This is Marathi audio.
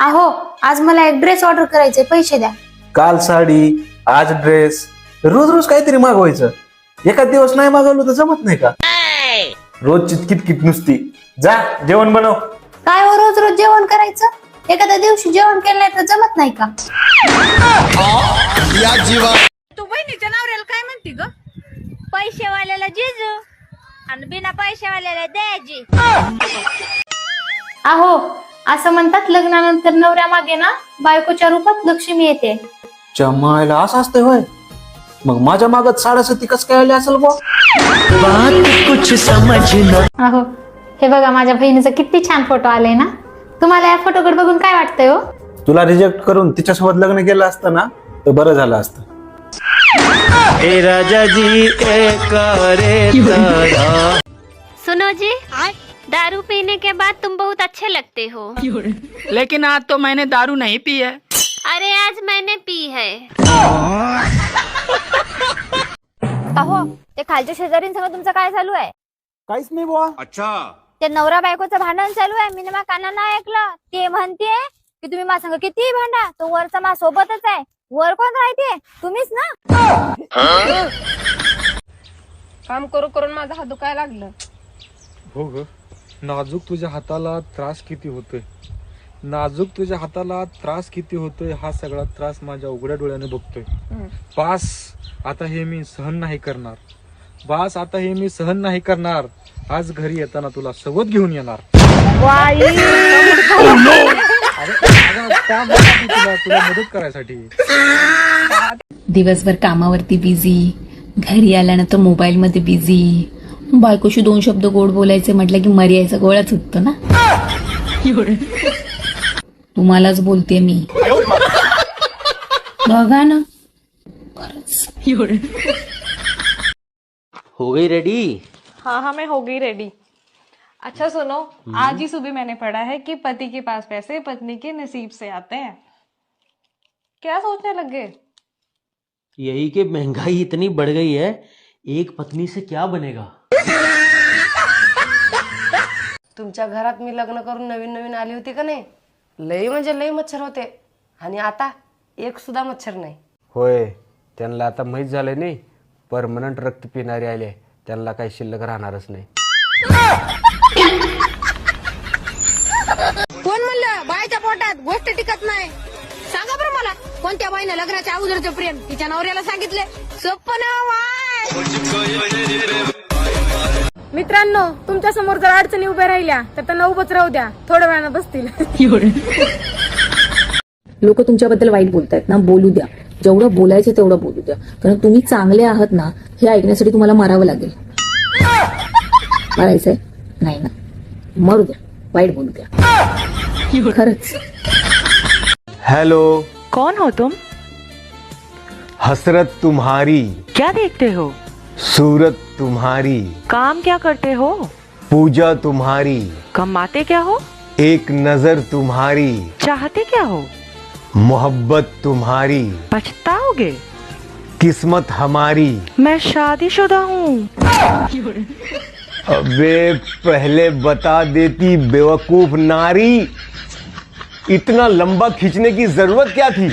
अहो आज मला एक ड्रेस ऑर्डर करायचे पैसे द्या. काल साडी आज ड्रेस रोज रोज काहीतरी मागवायचं. एका दिवस नाही मागवलं तर जमत नाही का? रोज किटकिट नुसती. जा जेवण बनव. काय हो रोज रोज जेवण करायचं? एखाद्या दिवशी जेवण केलं नाही तर जमत नाही का? तू बहिणीच्या नवऱ्याला काय म्हणते ग? पैसेवाल्याला जिजू आणि बिना पैसेवाल्याला द्यायची. अहो असं म्हणतात लग्नानंतर नवऱ्या मागे ना बायकोच्या रूपात लक्ष्मी येते. जमायला असं असतंय होय. मग माझ्या मागत साडेसती कस काय आली असेल बा अहो हे बघा माझ्या बहिणीचा किती छान फोटो आलाय ना. तुम्हाला या फोटोकडे बघून काय वाटतंय हो? तुला रिजेक्ट करून तिच्यासोबत लग्न केलं असतं ना तर बरं झालं असतं. सुनो जी दारू पीने के बाद तुम बहुत अच्छे लगते हो। लेकिन आज तो मैंने दारू नहीं पी है। अरे आज मैंने पी है। अहो ते खालच्या शेजारींसंग तुमचं काय चालू आहे? काहीच नाही बुवा. ते नवरा बायकोचं भांडण चालू आहे. मी मा कानानं ऐकलं. ते म्हणते की तुम्ही माझ्या संग किती भांडा तो वरचा मा सोबतच आहे. वर कोण राहते? तुम्हीच ना. काम करू करून माझा हात दुखायला लागलं. हो ग. नाजूक तुझ्या हाताला त्रास किती होतोय? नाजूक तुझ्या हाताला त्रास किती होतोय हा सगळा त्रास माझ्या उघड्या डोळ्याने बघतोय. बास आता हे मी सहन नाही करणार. बास आता हे मी सहन नाही करणार. आज घरी येताना तुला सोबत घेऊन येणार. अरे, अगं, त्यासाठी तुला तुला मदत करायसाठी. दिवसभर कामावरती बिझी घरी आल्यानंतर मोबाईल मध्ये बिझी बायकोशी दोन शब्द गोड बोलायचे म्हटलं की मर्यायचा गोळाच उठतो ना. तुम्हालाच बोलते मी. बघा ना. हो गई रेडी हाँ हाँ मैं हो गई रेडी अच्छा सुनो. आज ही सुबह मैंने पढ़ा है कि पति के पास पैसे पत्नी के नसीब से आते हैं। क्या सोचने लग गए? यही कि महँगाई इतनी बढ़ गई है एक पत्नी से क्या बनेगा? तुमच्या घरात मी लग्न करून नवीन नवीन आली होती का नाही? लई म्हणजे लई मच्छर होते. आणि आता एक सुद्धा मच्छर नाही. होय त्यांना आता माहीत झालं नाही. परमनंट रक्त पिणारे आले. त्यांना काही शिल्लक राहणारच नाही. कोण म्हणलं? बायच्या पोटात गोष्ट टिकत नाही. सांगा बरं मला कोणत्या बाईने लग्नाच्या अगोदरचं प्रेम? तिच्या नवऱ्याला सांगितले? सोप्प ना मित्रांनो तुमच्यासमोर जर अडचणी उभ्या राहिल्या तर त्यांना उभंच राहू द्या. थोड्या वेळानं बसतील. लोक तुमच्याबद्दल वाईट बोलतायत ना बोलू द्या. जेवढं बोलायचं तेवढं बोलू द्या. कारण तुम्ही चांगले आहात ना हे ऐकण्यासाठी तुम्हाला मारावं लागेल. मारायचंय? नाही ना. मरू द्या. वाईट बोलू द्या. खरंच. हेलो. कौन हो तुम? हसरत तुम्हारी. क्या देखते हो? सूरत तुम्हारी काम क्या करते हो? पूजा तुम्हारी कमाते क्या हो? एक नज़र तुम्हारी चाहते क्या हो? मोहब्बत तुम्हारी पछताओगे? किस्मत हमारी। मैं शादीशुदा हूँ। अबे पहले बता देती बेवकूफ़ नारी। इतना लंबा खींचने की ज़रूरत क्या थी?